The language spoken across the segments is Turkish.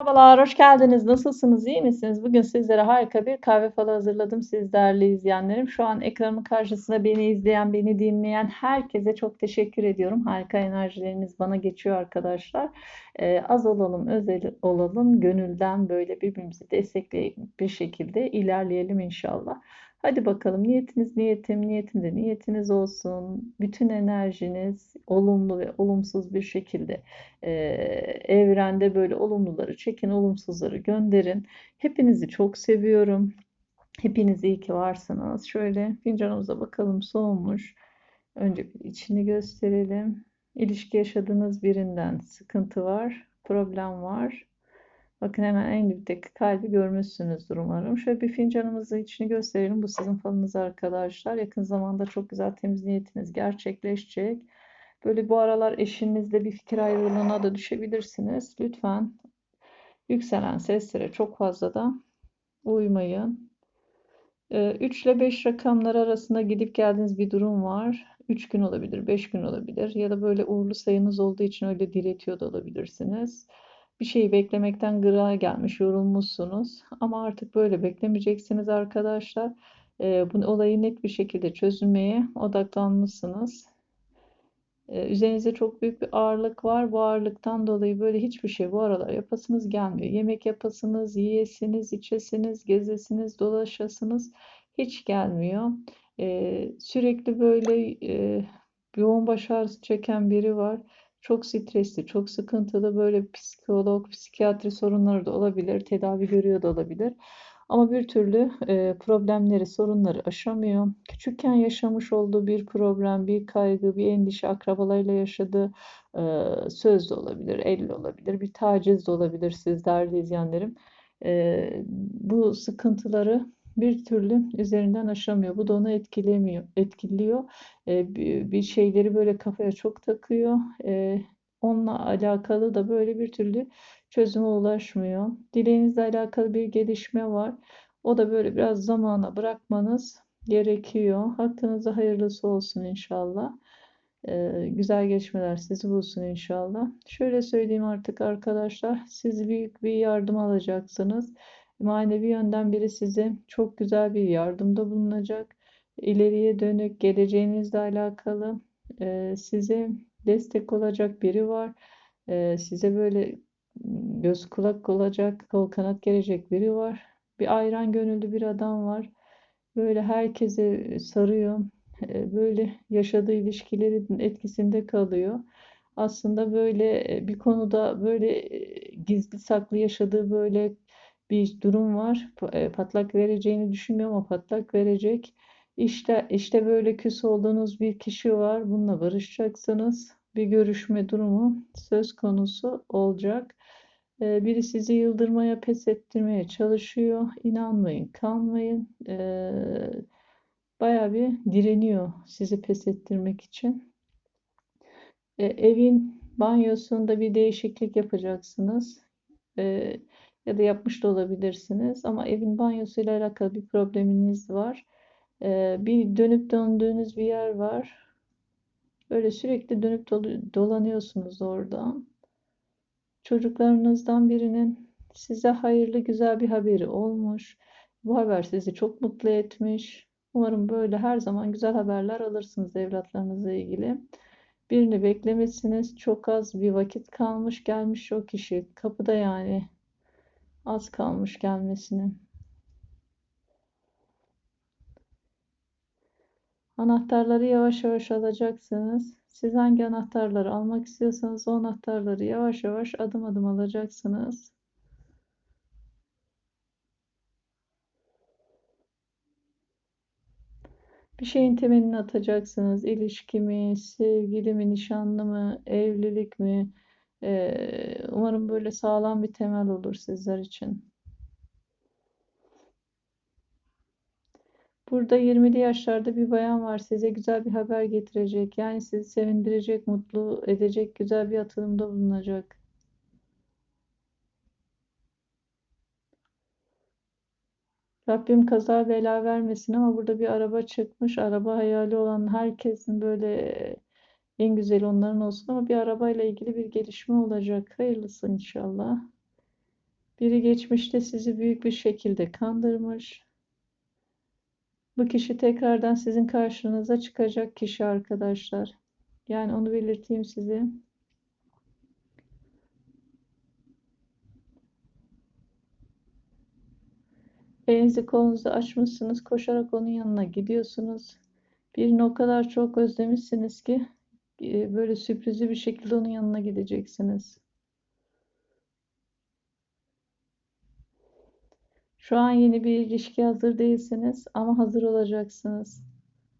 Merhabalar, hoş geldiniz. Nasılsınız, iyi misiniz? Bugün sizlere harika bir kahve falı hazırladım siz değerli izleyenlerim. Şu an ekranın karşısında beni izleyen, beni dinleyen herkese çok teşekkür ediyorum. Harika enerjileriniz bana geçiyor arkadaşlar. Ee, az olalım, özel olalım. Gönülden böyle birbirimizi destekleyip bir şekilde ilerleyelim inşallah. Hadi bakalım niyetiniz niyetim, niyetim de niyetiniz olsun. Bütün enerjiniz olumlu ve olumsuz bir şekilde e, evrende böyle olumluları çekin, olumsuzları gönderin. Hepinizi çok seviyorum. Hepiniz iyi ki varsınız. Şöyle fincanımıza bakalım soğumuş. Önce bir içini gösterelim. İlişki yaşadığınız birinden sıkıntı var, problem var. Bakın hemen en dipteki kalbi görmüşsünüzdür umarım. Şöyle bir fincanımızın içini gösterelim. Bu sizin falınız arkadaşlar. Yakın zamanda çok güzel temiz niyetiniz gerçekleşecek. Böyle bu aralar eşinizle bir fikir ayrılığına da düşebilirsiniz. Lütfen yükselen seslere çok fazla da uymayın. 3 ile 5 rakamlar arasında gidip geldiğiniz bir durum var. 3 gün olabilir, 5 gün olabilir ya da böyle uğurlu sayınız olduğu için öyle diretiyor da olabilirsiniz. Bir şeyi beklemekten gıraya gelmiş, yorulmuşsunuz. Ama artık böyle beklemeyeceksiniz arkadaşlar. E, bu olayı net bir şekilde çözülmeye odaklanmışsınız. E, üzerinizde çok büyük bir ağırlık var. Bu ağırlıktan dolayı böyle hiçbir şey bu aralar yapasınız gelmiyor. Yemek yapasınız, yiyesiniz, içesiniz, gezesiniz, dolaşasınız hiç gelmiyor. E, sürekli böyle e, yoğun baş ağrısı çeken biri var. Çok stresli, çok sıkıntılı böyle psikolog, psikiyatri sorunları da olabilir. Tedavi görüyor da olabilir. Ama bir türlü e, problemleri, sorunları aşamıyor. Küçükken yaşamış olduğu bir problem, bir kaygı, bir endişe, akrabalarıyla yaşadığı e, söz de olabilir, el de olabilir, bir taciz de olabilir siz değerli izleyenlerim. E, bu sıkıntıları bir türlü üzerinden aşamıyor. Bu da onu etkilemiyor, etkiliyor. E, bir şeyleri böyle kafaya çok takıyor. E, onunla alakalı da böyle bir türlü çözüme ulaşmıyor. Dileğinizle alakalı bir gelişme var. O da böyle biraz zamana bırakmanız gerekiyor. Hakkınızda hayırlısı olsun inşallah. Ee, güzel gelişmeler sizi bulsun inşallah. Şöyle söyleyeyim artık arkadaşlar. Siz büyük bir yardım alacaksınız. Manevi yönden biri size çok güzel bir yardımda bulunacak. İleriye dönük geleceğinizle alakalı e, size destek olacak biri var. E, size böyle göz kulak olacak, kol kanat gelecek biri var. Bir ayran gönüllü bir adam var. Böyle herkese sarıyor. E, böyle yaşadığı ilişkilerin etkisinde kalıyor. Aslında böyle e, bir konuda böyle e, gizli saklı yaşadığı böyle bir durum var. Patlak vereceğini düşünmüyorum ama patlak verecek. İşte işte böyle küs olduğunuz bir kişi var. Bununla barışacaksınız. Bir görüşme durumu söz konusu olacak. Ee, biri sizi yıldırmaya, pes ettirmeye çalışıyor. İnanmayın, kanmayın. Ee, Baya bir direniyor sizi pes ettirmek için. Evin banyosunda bir değişiklik yapacaksınız. Ya da yapmış da olabilirsiniz. Ama evin banyosuyla alakalı bir probleminiz var. Bir dönüp döndüğünüz bir yer var. Böyle sürekli dönüp dolanıyorsunuz oradan. Çocuklarınızdan birinin size hayırlı güzel bir haberi olmuş. Bu haber sizi çok mutlu etmiş. Umarım böyle her zaman güzel haberler alırsınız evlatlarınızla ilgili. Birini beklemişsiniz. Çok az bir vakit kalmış gelmiş o kişi. Kapıda yani az kalmış gelmesine. Anahtarları yavaş yavaş alacaksınız. Siz hangi anahtarları almak istiyorsanız o anahtarları yavaş yavaş adım adım alacaksınız. Bir şeyin temelini atacaksınız. İlişki mi, sevgili mi, nişanlı mı, evlilik mi? Ee, umarım böyle sağlam bir temel olur sizler için. Burada 20'li yaşlarda bir bayan var. Size güzel bir haber getirecek. Yani sizi sevindirecek, mutlu edecek güzel bir atılımda bulunacak. Rabbim kaza bela vermesin ama burada bir araba çıkmış. Araba hayali olan herkesin böyle en güzel onların olsun ama bir arabayla ilgili bir gelişme olacak. Hayırlısı inşallah. Biri geçmişte sizi büyük bir şekilde kandırmış. Bu kişi tekrardan sizin karşınıza çıkacak kişi arkadaşlar. Yani onu belirteyim size. Elinizi kolunuzu açmışsınız. Koşarak onun yanına gidiyorsunuz. Birini o kadar çok özlemişsiniz ki böyle sürprizli bir şekilde onun yanına gideceksiniz. Şu an yeni bir ilişki hazır değilsiniz ama hazır olacaksınız.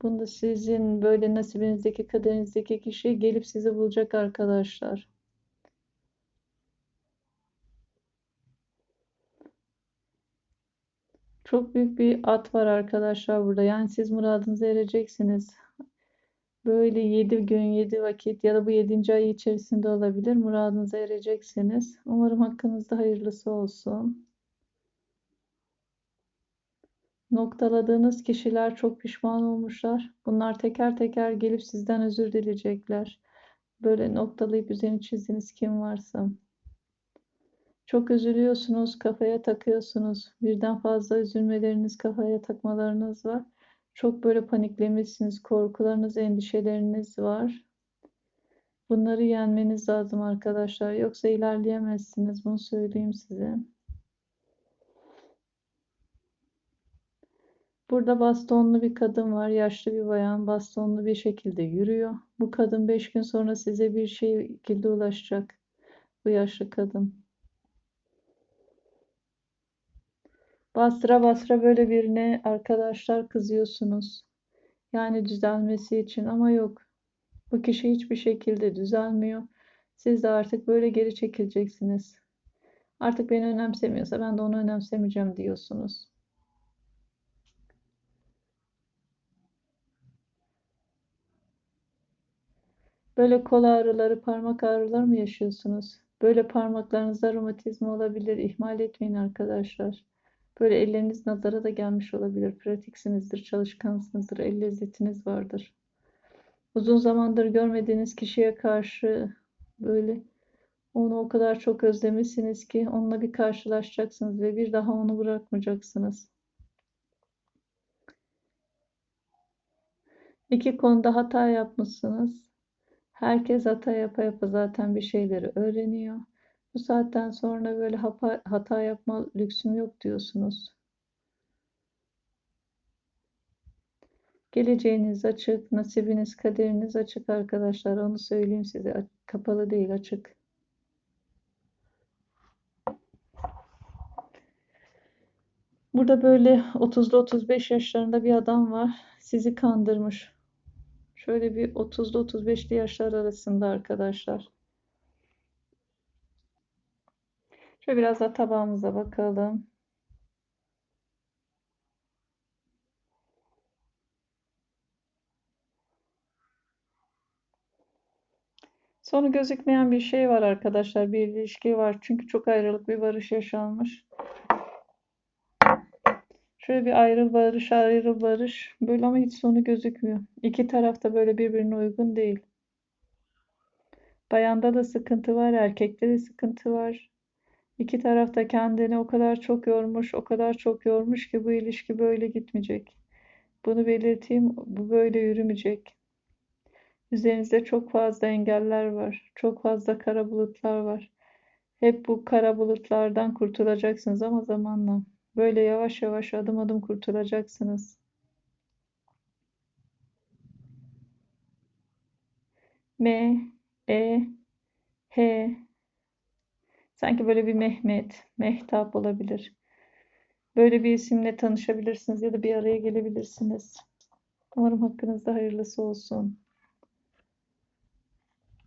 Bunda sizin böyle nasibinizdeki, kaderinizdeki kişi gelip sizi bulacak arkadaşlar. Çok büyük bir at var arkadaşlar burada. Yani siz muradınıza ereceksiniz. Böyle 7 gün, 7 vakit ya da bu 7. ay içerisinde olabilir. Muradınıza ereceksiniz. Umarım hakkınızda hayırlısı olsun. Noktaladığınız kişiler çok pişman olmuşlar. Bunlar teker teker gelip sizden özür dileyecekler. Böyle noktalayıp üzerini çizdiğiniz kim varsa. Çok üzülüyorsunuz, kafaya takıyorsunuz. Birden fazla üzülmeleriniz, kafaya takmalarınız var. Çok böyle paniklemişsiniz, korkularınız, endişeleriniz var. Bunları yenmeniz lazım arkadaşlar. Yoksa ilerleyemezsiniz. Bunu söyleyeyim size. Burada bastonlu bir kadın var. Yaşlı bir bayan bastonlu bir şekilde yürüyor. Bu kadın 5 gün sonra size bir şekilde ulaşacak. Bu yaşlı kadın. Bastıra bastıra böyle birine arkadaşlar kızıyorsunuz. Yani düzelmesi için ama yok. Bu kişi hiçbir şekilde düzelmiyor. Siz de artık böyle geri çekileceksiniz. Artık beni önemsemiyorsa ben de onu önemsemeyeceğim diyorsunuz. Böyle kol ağrıları, parmak ağrıları mı yaşıyorsunuz? Böyle parmaklarınızda romatizma olabilir. İhmal etmeyin arkadaşlar. Böyle elleriniz nazara da gelmiş olabilir. Pratiksinizdir, çalışkansınızdır, el lezzetiniz vardır. Uzun zamandır görmediğiniz kişiye karşı böyle onu o kadar çok özlemişsiniz ki onunla bir karşılaşacaksınız ve bir daha onu bırakmayacaksınız. İki konuda hata yapmışsınız. Herkes hata yapa yapa zaten bir şeyleri öğreniyor. Bu saatten sonra böyle hata, hata yapma lüksüm yok diyorsunuz. Geleceğiniz açık, nasibiniz, kaderiniz açık arkadaşlar. Onu söyleyeyim size. Kapalı değil, açık. Burada böyle 30'lu 35 yaşlarında bir adam var. Sizi kandırmış. Şöyle bir 30'lu 35'li yaşlar arasında arkadaşlar. Şöyle biraz da tabağımıza bakalım. Sonu gözükmeyen bir şey var arkadaşlar. Bir ilişki var. Çünkü çok ayrılık bir barış yaşanmış. Şöyle bir ayrıl barış ayrıl barış. Böyle ama hiç sonu gözükmüyor. İki taraf da böyle birbirine uygun değil. Bayanda da sıkıntı var, erkekte de sıkıntı var. İki taraf da kendini o kadar çok yormuş, o kadar çok yormuş ki bu ilişki böyle gitmeyecek. Bunu belirteyim, bu böyle yürümeyecek. Üzerinizde çok fazla engeller var. Çok fazla kara bulutlar var. Hep bu kara bulutlardan kurtulacaksınız ama zamanla. Böyle yavaş yavaş adım adım kurtulacaksınız. M, E, H. Sanki böyle bir Mehmet, Mehtap olabilir. Böyle bir isimle tanışabilirsiniz ya da bir araya gelebilirsiniz. Umarım hakkınızda hayırlısı olsun.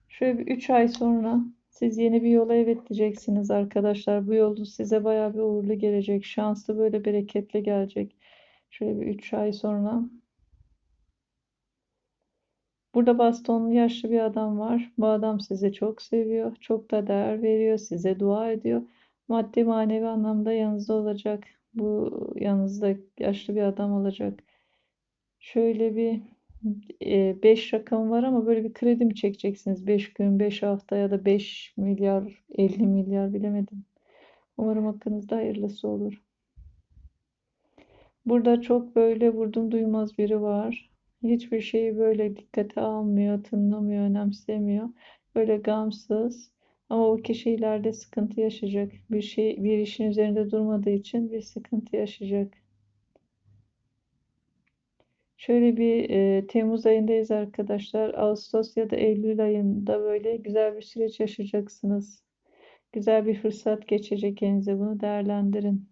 Şöyle bir 3 ay sonra siz yeni bir yola evet diyeceksiniz arkadaşlar. Bu yolun size bayağı bir uğurlu gelecek. Şanslı böyle bereketli gelecek. Şöyle bir 3 ay sonra. Burada bastonlu yaşlı bir adam var. Bu adam sizi çok seviyor. Çok da değer veriyor. Size dua ediyor. Maddi manevi anlamda yanınızda olacak. Bu yanınızda yaşlı bir adam olacak. Şöyle bir 5 rakam var ama böyle bir kredi mi çekeceksiniz? 5 gün, 5 hafta ya da 5 milyar, 50 milyar bilemedim. Umarım hakkınızda hayırlısı olur. Burada çok böyle vurdum duymaz biri var. Hiçbir şeyi böyle dikkate almıyor, tınlamıyor, önemsemiyor. Böyle gamsız. Ama o kişi ileride sıkıntı yaşayacak. Bir şey, bir işin üzerinde durmadığı için bir sıkıntı yaşayacak. Şöyle bir e, Temmuz ayındayız arkadaşlar. Ağustos ya da Eylül ayında böyle güzel bir süreç yaşayacaksınız. Güzel bir fırsat geçecek elinize. Bunu değerlendirin.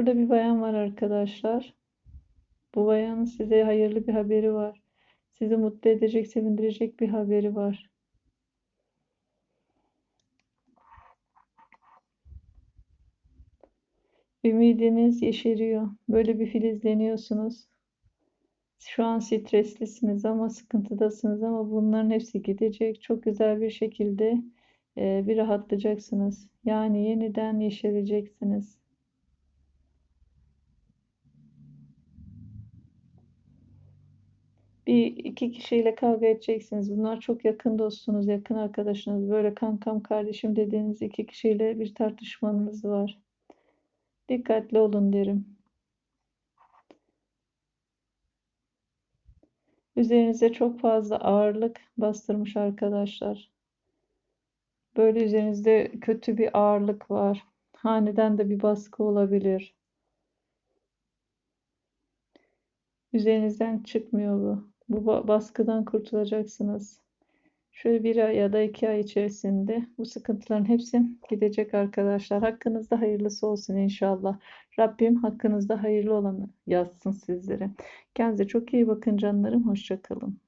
Burada bir bayan var arkadaşlar. Bu bayanın size hayırlı bir haberi var. Sizi mutlu edecek, sevindirecek bir haberi var. Ümidiniz yeşeriyor. Böyle bir filizleniyorsunuz. Şu an streslisiniz ama sıkıntıdasınız ama bunların hepsi gidecek. Çok güzel bir şekilde bir rahatlayacaksınız. Yani yeniden yeşereceksiniz. Bir iki kişiyle kavga edeceksiniz. Bunlar çok yakın dostunuz, yakın arkadaşınız. Böyle kankam, kardeşim dediğiniz iki kişiyle bir tartışmanız var. Dikkatli olun derim. Üzerinize çok fazla ağırlık bastırmış arkadaşlar. Böyle üzerinizde kötü bir ağırlık var. Haneden de bir baskı olabilir. Üzerinizden çıkmıyor bu. Bu baskıdan kurtulacaksınız. Şöyle bir ay ya da iki ay içerisinde bu sıkıntıların hepsi gidecek arkadaşlar. Hakkınızda hayırlısı olsun inşallah. Rabbim hakkınızda hayırlı olanı yazsın sizlere. Kendinize çok iyi bakın canlarım. Hoşça kalın.